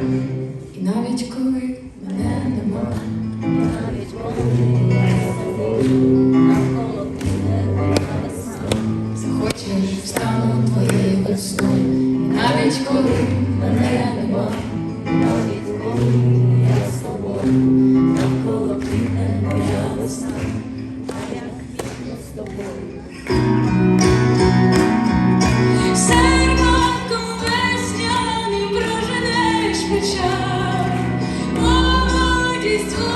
І навіть коли мене нема, навіть коли навколо захочеш встану твоєю весною. Навіть коли мене нема, навіть коли я з тобою, навколо ти не моя весна, а як вікно з тобою. Christ.